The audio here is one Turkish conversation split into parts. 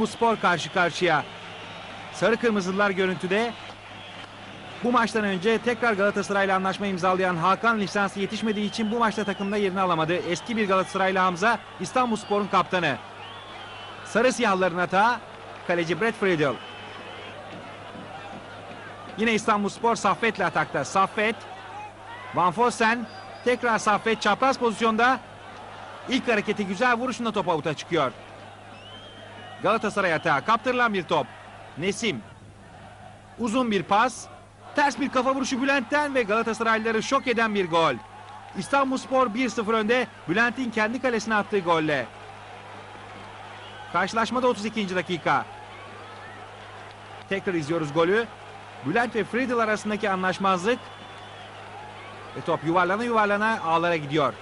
Bu spor karşı karşıya. Sarı Kırmızılılar görüntüde. Bu maçtan önce tekrar Galatasaray'la anlaşma imzalayan Hakan lisansı yetişmediği için bu maçta takımda yerini alamadı. Eski bir Galatasaraylı Hamza İstanbulspor'un kaptanı. Sarı siyahların hata kaleci Brett Friedel. Yine İstanbulspor Saffet'le atakta. Saffet, Van Fossen, tekrar Saffet çapraz pozisyonda. İlk hareketi güzel vuruşunda top avuta çıkıyor. Galatasaray atağı kaptırılan bir top. Nesim. Uzun bir pas. Ters bir kafa vuruşu Bülent'ten ve Galatasaraylıları şok eden bir gol. İstanbulspor 1-0 önde Bülent'in kendi kalesine attığı golle. Karşılaşmada 32. dakika. Tekrar izliyoruz golü. Bülent ve Friedel arasındaki anlaşmazlık. Ve top yuvarlana yuvarlana ağlara gidiyor.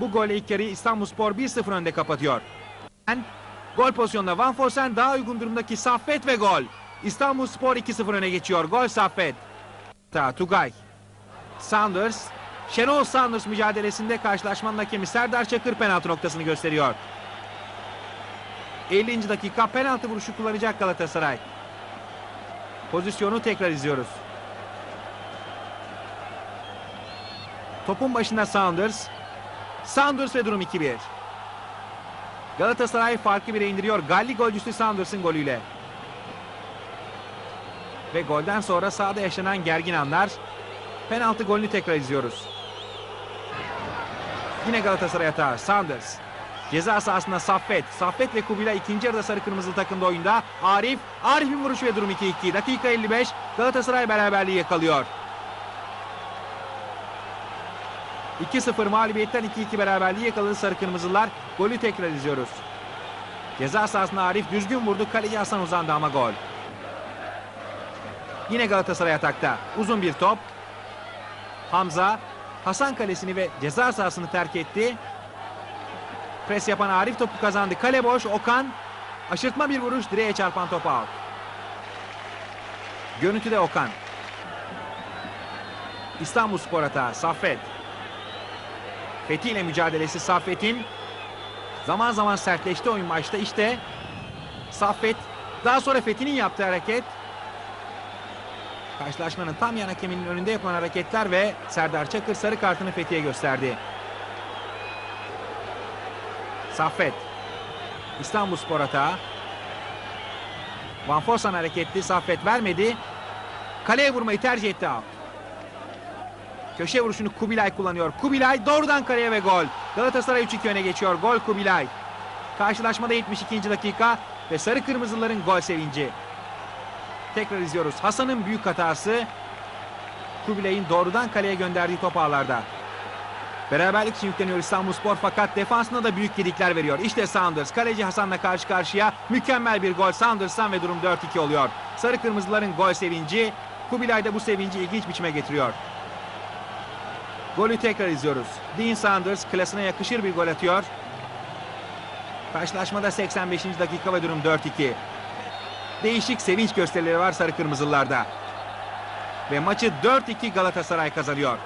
Bu golle ilk yarıyı İstanbulspor 1-0 önde kapatıyor. Gol pozisyonunda Van Fossen daha uygun durumdaki Saffet ve gol. İstanbulspor 2-0 öne geçiyor. Gol Saffet. Ta Tugay. Sanders. Şenol Sanders mücadelesinde karşılaşmanın hakemi Serdar Çakır penaltı noktasını gösteriyor. 50. dakika penaltı vuruşu kullanacak Galatasaray. Pozisyonu tekrar izliyoruz. Topun başında Sanders. Sanders ve durum 2-1. Galatasaray farkı bire indiriyor. Galli golcüsü Sanders'ın golüyle. Ve golden sonra sahada yaşanan gergin anlar. Penaltı golünü tekrar izliyoruz. Yine Galatasaray hata. Sanders. Ceza sahasında Saffet. Saffet ve Kubilay ikinci yarıda sarı kırmızılı takımda oyunda. Arif. Arif'in vuruşu ve durum 2-2. Dakika 55. Galatasaray beraberliği yakalıyor. 2-0 mağlubiyetten 2-2 beraberliği yakaladı sarı kırmızılar. Golü tekrar izliyoruz. Ceza sahasında Arif düzgün vurdu. Kaleci Hasan uzandı ama gol. Yine Galatasaray atakta. Uzun bir top. Hamza Hasan kalesini ve ceza sahasını terk etti. Pres yapan Arif topu kazandı. Kale boş. Okan aşırtma bir vuruş direğe çarpan top out. Görüntüde Okan. İstanbul Spor hata. Saffet. Fethi ile mücadelesi Saffet'in zaman zaman sertleşti oyun maçta. İşte Saffet daha sonra Fethi'nin yaptığı hareket karşılaşmanın tam yan hakeminin önünde yapılan hareketler ve Serdar Çakır sarı kartını Fethi'ye gösterdi. Saffet İstanbul Spor hata Van Forsan hareketli Saffet vermedi. Kaleye vurmayı tercih etti out. Köşe vuruşunu Kubilay kullanıyor. Kubilay doğrudan kaleye ve gol. Galatasaray 3-2 öne geçiyor. Gol Kubilay. Karşılaşmada 72. dakika ve sarı kırmızıların gol sevinci. Tekrar izliyoruz. Hasan'ın büyük hatası Kubilay'ın doğrudan kaleye gönderdiği top ağlarda. Beraberlik için yükleniyor İstanbulspor fakat defansına da büyük gedikler veriyor. İşte Sanders kaleci Hasan'la karşı karşıya mükemmel bir gol Sanders'tan ve durum 4-2 oluyor. Sarı kırmızıların gol sevinci Kubilay da bu sevinci ilginç biçime getiriyor. Golü tekrar izliyoruz. Dean Sanders klasına yakışır bir gol atıyor. Karşılaşmada 85. dakika ve durum 4-2. Değişik sevinç gösterileri var sarı kırmızılarda. Ve maçı 4-2 Galatasaray kazanıyor.